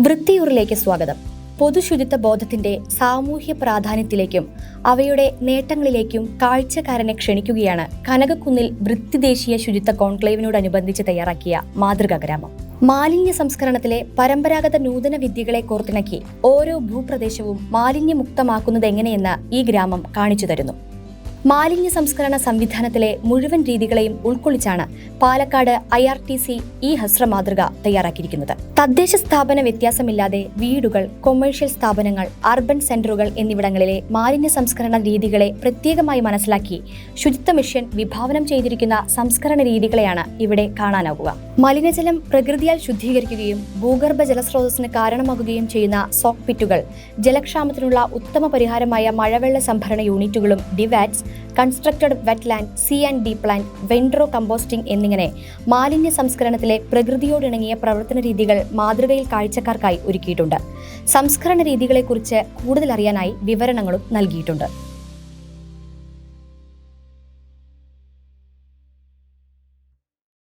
വൃത്തിയൂറിലേക്ക് സ്വാഗതം. പൊതുശുചിത്വ ബോധത്തിന്റെ സാമൂഹ്യ പ്രാധാന്യത്തിലേക്കും അവയുടെ നേട്ടങ്ങളിലേക്കും കാഴ്ചക്കാരനെ ക്ഷണിക്കുകയാണ് കനകക്കുന്നിൽ വൃത്തി ദേശീയ ശുചിത്വ കോൺക്ലേവിനോടനുബന്ധിച്ച് തയ്യാറാക്കിയ മാതൃകാ ഗ്രാമം. മാലിന്യ സംസ്കരണത്തിലെ പരമ്പരാഗത നൂതന വിദ്യകളെ കോർത്തിണക്കി ഓരോ ഭൂപ്രദേശവും മാലിന്യമുക്തമാക്കുന്നത് എങ്ങനെയെന്ന് ഈ ഗ്രാമം കാണിച്ചു തരുന്നു. മാലിന്യ സംസ്കരണ സംവിധാനത്തിലെ മുഴുവൻ രീതികളെയും ഉൾക്കൊള്ളിച്ചാണ് Palakkad I R T C ഈ ഹസ്ര മാതൃക തയ്യാറാക്കിയിരിക്കുന്നത്. തദ്ദേശ സ്ഥാപന വ്യത്യാസമില്ലാതെ വീടുകൾ കൊമേഴ്ഷ്യൽ സ്ഥാപനങ്ങൾ അർബൻ സെന്ററുകൾ എന്നിവിടങ്ങളിലെ മാലിന്യ സംസ്കരണ രീതികളെ പ്രത്യേകമായി മനസ്സിലാക്കി ശുചിത്വ മിഷൻ വിഭാവനം ചെയ്തിരിക്കുന്ന സംസ്കരണ രീതികളെയാണ് ഇവിടെ കാണാനാവുക. മലിനജലം പ്രകൃതിയാൽ ശുദ്ധീകരിക്കുകയും ഭൂഗർഭ ജലസ്രോതസ്സിന് കാരണമാകുകയും ചെയ്യുന്ന സോക്ക് പിറ്റുകൾ ജലക്ഷാമത്തിനുള്ള ഉത്തമ പരിഹാരമായ മഴവെള്ള സംഭരണ യൂണിറ്റുകളും ഡിവാറ്റ്സ് constructed wetland C and D plant windrow composting എന്നിങ്ങനെ മാലിന്യ സംസ്കരണത്തിലെ പ്രകൃതിയോടിണങ്ങിയ പ്രവർത്തന രീതികൾ മാതൃകയിൽ കാഴ്ചക്കാർക്കായി ഒരുക്കിയിട്ടുണ്ട്. സംസ്കരണ രീതികളെക്കുറിച്ച് കൂടുതൽ അറിയാനായി വിവരണങ്ങളും നൽകിയിട്ടുണ്ട്.